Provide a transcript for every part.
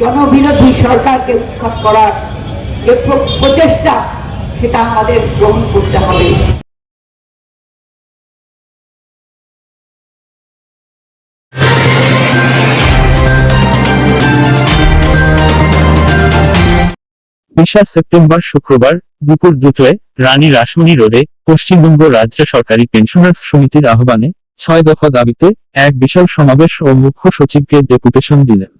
জনবিরোধী সরকারকে উৎখাত করার যে প্রচেষ্টা, সেটা আমাদের গ্রহণ করতে হবে। বিশা সেপ্টেম্বর, শুক্রবার, দুপুর দুটোয় রানী রাসমণি রোডে পশ্চিমবঙ্গ রাজ্য সরকারি পেনশনার্স সমিতির আহ্বানে ছয় দফা দাবিতে এক বিশাল সমাবেশ ও মুখ্য সচিবকে ডেপুটেশন দিলেন।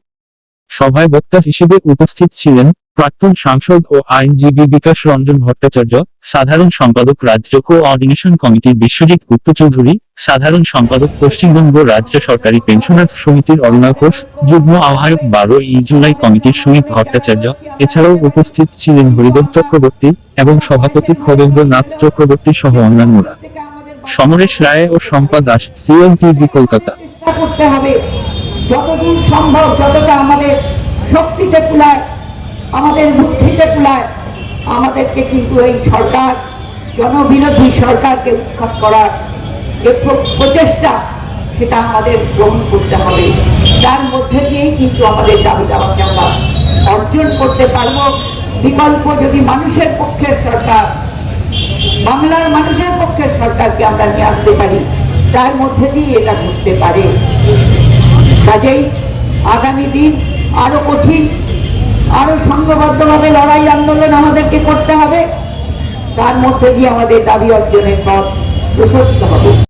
সভায় বক্তা হিসেবে উপস্থিত ছিলেন প্রাক্তন সাংসদ ও আইনজীবী বিকাশ রঞ্জন ভট্টাচার্য, সাধারণ সম্পাদক রাজ্য কোঅর্ডিনেশন কমিটির বিশ্বজিৎ গুপ্ত চৌধুরী সাধারণ সম্পাদক পশ্চিমবঙ্গ রাজ্য সরকারি পেনশনার্স সমিতির অরুণা ঘোষ যুগ্ম আহ্বায়ক বারো ই জুলাই কমিটির সুমিত ভট্টাচার্য, এছাড়াও উপস্থিত ছিলেন হরিদেব চক্রবর্তী এবং সভাপতি খগেন্দ্র নাথ চক্রবর্তী সহ অন্যান্যরা। সমরেশ রায় ও শম্পা দাস সিএমটিভি কলকাতা। করতে হবে। যতদূর সম্ভব, যতটা আমাদের শক্তিতে কুলায়, আমাদের বুদ্ধিতে কুলায়, আমাদেরকে কিন্তু এই সরকার, জনবিরোধী সরকারকে উৎখাত করার যে প্রচেষ্টা, সেটা আমাদের গ্রহণ করতে হবে। তার মধ্যে দিয়েই কিন্তু আমাদের দাবি দাবাকে আমরা অর্জন করতে পারব। বিকল্প যদি মানুষের পক্ষের সরকার, বাংলার মানুষের পক্ষের সরকারকে আমরা নিয়ে আসতে পারি, তার মধ্যে দিয়ে এটা ঘটতে পারে। কাজেই আগামী দিন আরও কঠিন, আরও সংঘবদ্ধভাবে লড়াই আন্দোলন আমাদেরকে করতে হবে। তার মধ্যে দিয়ে আমাদের দাবি অর্জনের পথ প্রশস্ত হবে।